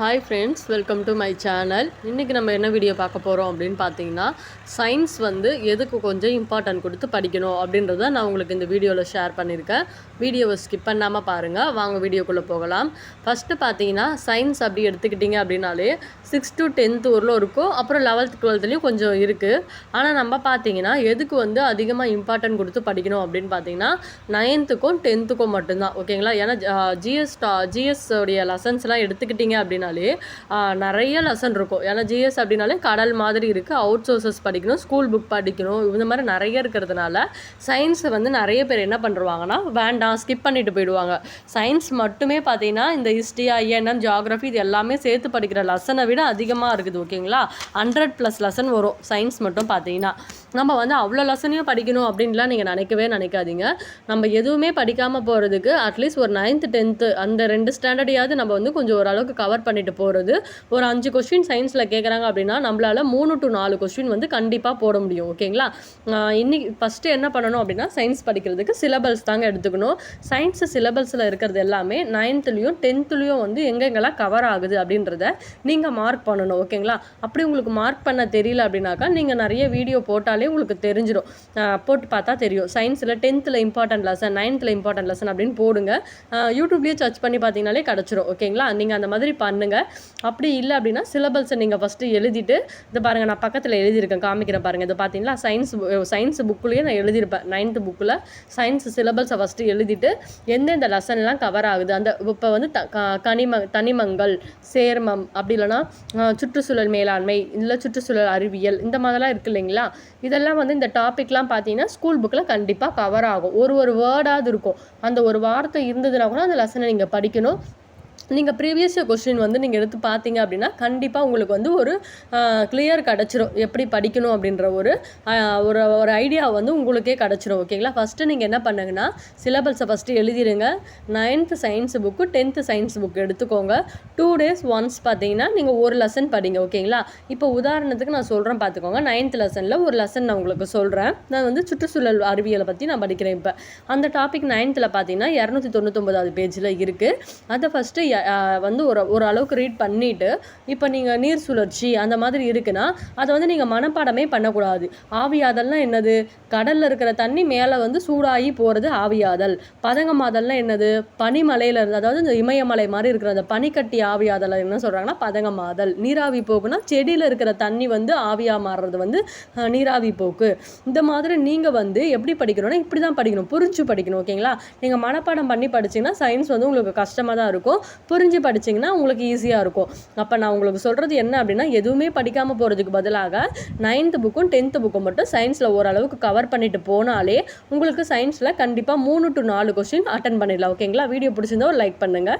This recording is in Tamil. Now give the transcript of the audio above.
Hi friends welcome to my channel இன்றைக்கி நம்ம என்ன வீடியோ பார்க்க போகிறோம் அப்படின்னு பார்த்தீங்கன்னா சயின்ஸ் வந்து எதுக்கு கொஞ்சம் இம்பார்ட்டன்ட் கொடுத்து படிக்கணும் அப்படின்றத நான் உங்களுக்கு இந்த வீடியோவில் ஷேர் பண்ணியிருக்கேன். வீடியோவை ஸ்கிப் பண்ணாமல் பாருங்கள் வாங்க வீடியோக்குள்ளே போகலாம். ஃபஸ்ட்டு பார்த்தீங்கன்னா சயின்ஸ் அப்படி எடுத்துக்கிட்டிங்க அப்படின்னாலே சிக்ஸ் டு டென்த்து ஊரில் இருக்கும். அப்புறம் லெவல்த் டுவெல்த்லேயும் கொஞ்சம் இருக்குது ஆனால் நம்ம பார்த்தீங்கன்னா எதுக்கு வந்து அதிகமாக இம்பார்ட்டன்ட் கொடுத்து படிக்கணும் அப்படின்னு பார்த்தீங்கன்னா நைன்த்துக்கும் டென்த்துக்கும் மட்டும்தான். ஓகேங்களா ஏன்னா ஜிஎஸ் ஜிஎஸ் உடைய லெசன்ஸ்லாம் எடுத்துக்கிட்டிங்க அப்படின்னா அப்படின்னாலே நிறைய லெசன் இருக்கும். ஏன்னா ஜிஎஸ் அப்படின்னாலே கடல் மாதிரி இருக்குது அவுட் சோர்சஸ் படிக்கணும் ஸ்கூல் புக் படிக்கணும். இந்த மாதிரி நிறைய இருக்கிறதுனால சயின்ஸை வந்து நிறைய பேர் என்ன பண்ணுவாங்கன்னா வேண்டாம் ஸ்கிப் பண்ணிட்டு போயிடுவாங்க. சயின்ஸ் மட்டுமே பார்த்தீங்கன்னா இந்த ஹிஸ்ட்ரி ஐஎன்எம் ஜியாகிரஃபி இது எல்லாமே சேர்த்து படிக்கிற லெசனை விட அதிகமாக இருக்குது ஓகேங்களா ஹண்ட்ரட் ப்ளஸ் லெசன் வரும் சயின்ஸ் மட்டும் பார்த்தீங்கன்னா. நம்ம வந்து அவ்வளோ லெசனையும் படிக்கணும் அப்படின்லாம் நீங்கள் நினைக்கவே நினைக்காதீங்க. நம்ம எதுவுமே படிக்காமல் போகிறதுக்கு அட்லீஸ்ட் ஒரு நைன்த்து டென்த்து அந்த ரெண்டு ஸ்டாண்டர்டையாவது நம்ம வந்து கொஞ்சம் ஓரளவுக்கு கவர் பண்ணி பண்ணிட்டு போகிறது ஒரு அஞ்சு கொஸ்டின் சயின்ஸில் கேட்குறாங்க அப்படின்னா நம்மளால் மூணு டு நாலு கொஸ்டின் வந்து கண்டிப்பாக போட முடியும். ஓகேங்களா இன்னைக்கு ஃபஸ்ட்டு என்ன பண்ணணும் அப்படின்னா சயின்ஸ் படிக்கிறதுக்கு சிலபஸ் தாங்க எடுத்துக்கணும். சயின்ஸ் சிலபஸில் இருக்கிறது எல்லாமே நைன்த்துலேயும் டென்த்துலேயும் வந்து எங்கெங்கெல்லாம் கவர் ஆகுது அப்படின்றத நீங்கள் மார்க் பண்ணணும். ஓகேங்களா அப்படி உங்களுக்கு மார்க் பண்ண தெரியல அப்படின்னாக்கா நீங்கள் நிறைய வீடியோ போட்டாலே உங்களுக்கு தெரிஞ்சிடும் போட்டு பார்த்தா தெரியும். சயின்ஸில் டென்த்தில் இம்பார்ட்டன்ட் லெசன் நைன்த்தில் இம்பார்ட்டன்ட் லெசன் அப்படின்னு போடுங்க. யூடியூப்லேயே சர்ச் பண்ணி பார்த்தீங்கனாலே கிடச்சிரும். ஓகேங்களா நீங்கள் அந்த மாதிரி பண்ணுங்கள் அப்படி இல்லை அப்படின்னா சிலபஸை நீங்கள் ஃபஸ்ட்டு எழுதிட்டு இதை பாருங்கள் நான் பக்கத்தில் எழுதியிருக்கேன் காமிக்கிறேன் பாருங்கள் இதை பார்த்தீங்களா சயின்ஸ் சயின்ஸ் புக்குலேயே நான் எழுதியிருப்பேன். நைன்த்து புக்கில் சயின்ஸ் சிலபஸை ஃபஸ்ட்டு எழுதிட்டு எந்தெந்த லெசன்லாம் கவர் ஆகுது? அந்த இப்போ வந்து த கனிம தனிமங்கள் சேர்மம் அப்படி இல்லைன்னா சுற்றுச்சூழல் மேலாண்மை இல்லை சுற்றுச்சூழல் அறிவியல் இந்த மாதிரிலாம் இருக்கு இல்லைங்களா? இதெல்லாம் வந்து இந்த டாபிக்லாம் பார்த்தீங்கன்னா ஸ்கூல் புக்கில் கண்டிப்பாக கவர் ஆகும். ஒரு ஒரு வேர்டாவது இருக்கும். அந்த ஒரு வார்த்தை இருந்ததுன்னா கூட அந்த லெசனை நீங்கள் படிக்கணும். நீங்கள் ப்ரீவியஸ் கொஸ்டின் வந்து நீங்கள் எடுத்து பார்த்தீங்க அப்படின்னா கண்டிப்பாக உங்களுக்கு வந்து ஒரு கிளியர் கிடச்சிரும். எப்படி படிக்கணும் அப்படின்ற ஒரு ஒரு ஒரு ஐடியா வந்து உங்களுக்கே கிடச்சிரும் ஓகேங்களா ஃபஸ்ட்டு நீங்கள் என்ன பண்ணுங்கன்னா சிலபஸை first எழுதிடுங்க ninth science book tenth science book எடுத்துக்கோங்க. டூ டேஸ் ஒன்ஸ் பார்த்தீங்கன்னா நீங்கள் ஒரு லெசன் படிங்க ஓகேங்களா இப்போ உதாரணத்துக்கு நான் சொல்கிறேன் பார்த்துக்கோங்க நைன்த் லெசனில் ஒரு லெசன் நான் உங்களுக்கு சொல்கிறேன் நான் வந்து சுற்றுச்சூழல் அறிவியலை பற்றி நான் படிக்கிறேன் இப்போ. அந்த டாபிக் நைன்த்தில் பார்த்தீங்கன்னா இரநூத்தி தொண்ணூத்தொம்பதாவது பேஜில் இருக்குது அதை ஃபஸ்ட்டு வந்து ஒரு ஒரு அளவுக்கு ரீட் பண்ணிவிட்டு இப்போ நீங்கள் நீர் சுழற்சி அந்த மாதிரி இருக்குன்னா அதை வந்து நீங்கள் மனப்பாடமே பண்ணக்கூடாது. ஆவியாதல்னால் என்னது? கடலில் இருக்கிற தண்ணி மேலே வந்து சூடாகி போகிறது ஆவியாதல். பதங்கமாதல்னால் என்னது? பனிமலையில் இருந்து அதாவது இந்த இமயமலை மாதிரி இருக்கிற அந்த பனிக்கட்டி ஆவியாதல் என்ன சொல்கிறாங்கன்னா பதங்கமாதல். நீராவி போக்குனா செடியில் இருக்கிற தண்ணி வந்து ஆவியாக மாறுறது வந்து நீராவி போக்கு. இந்த மாதிரி நீங்கள் வந்து எப்படி படிக்கணும்னா இப்படி தான் படிக்கணும். புரிஞ்சு படிக்கணும் ஓகேங்களா? நீங்கள் மனப்பாடம் பண்ணி படிச்சீங்கன்னா சயின்ஸ் வந்து உங்களுக்கு கஷ்டமாக தான் இருக்கும். புரிஞ்சு படிச்சிங்கன்னா உங்களுக்கு ஈஸியாக இருக்கும். அப்போ நான் உங்களுக்கு சொல்கிறது என்ன அப்படின்னா எதுவுமே படிக்காமல் போகிறதுக்கு பதிலாக நைன்த்து புக்கும் டென்த்து புக்கும் மட்டும் சயின்ஸில் ஓரளவுக்கு கவர் பண்ணிட்டு போனாலே உங்களுக்கு சயின்ஸில் கண்டிப்பாக மூணு டு நாலு கொஸ்டின் அட்டன் பண்ணிடலாம். ஓகேங்களா வீடியோ பிடிச்சிருந்தா ஒரு லைக் பண்ணுங்கள்